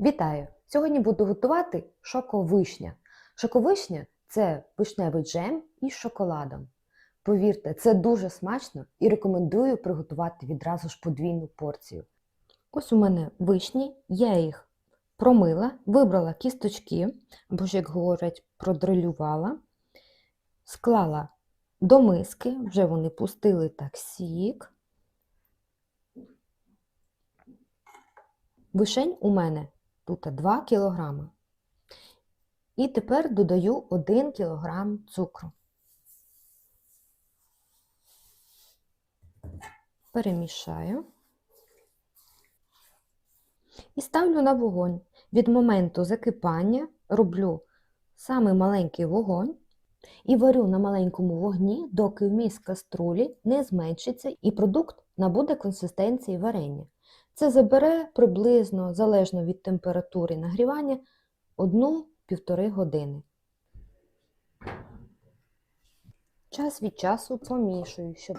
Вітаю! Сьогодні буду готувати шоковишня. Шоковишня це вишневий джем із шоколадом. Повірте, це дуже смачно і рекомендую приготувати відразу ж подвійну порцію. Ось у мене вишні, я їх промила, вибрала кісточки, або ж, як говорять, продрилювала, склала до миски, вже вони пустили так сік. Вишень у мене тут 2 кг. І тепер додаю 1 кг цукру. Перемішаю і ставлю на вогонь. Від моменту закипання роблю самий маленький вогонь і варю на маленькому вогні, доки вміст каструлі не зменшиться і продукт набуде консистенції варення. Це забере приблизно, залежно від температури нагрівання, 1-1,5 години. Час від часу помішую, щоб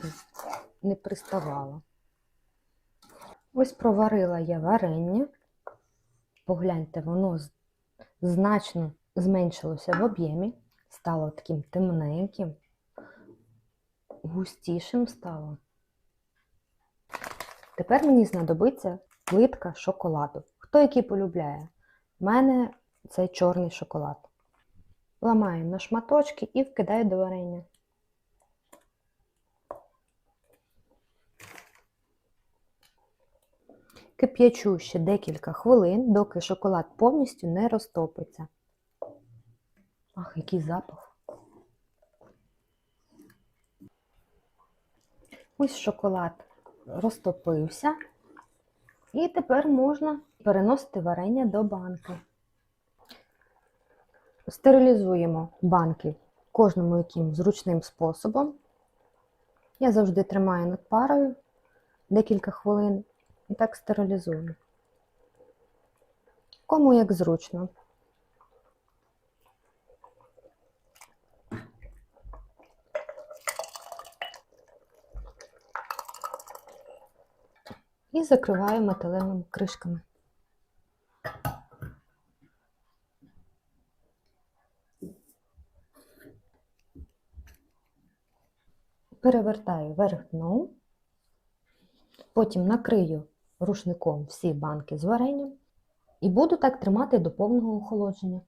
не приставало. Ось проварила я варення. Погляньте, воно значно зменшилося в об'ємі, стало таким темненьким, густішим стало. Тепер мені знадобиться плитка шоколаду. Хто який полюбляє? У мене це чорний шоколад. Ламаю на шматочки і вкидаю до варення. Кип'ячу ще декілька хвилин, доки шоколад повністю не розтопиться. Ах, який запах. Ось шоколад розтопився. І тепер можна переносити варення до банки. Стерилізуємо банки кожному яким зручним способом. Я завжди тримаю над парою декілька хвилин і так стерилізую. Кому як зручно. І закриваю металевими кришками. Перевертаю вверх дном, потім накрию рушником всі банки з варенням і буду так тримати до повного охолодження.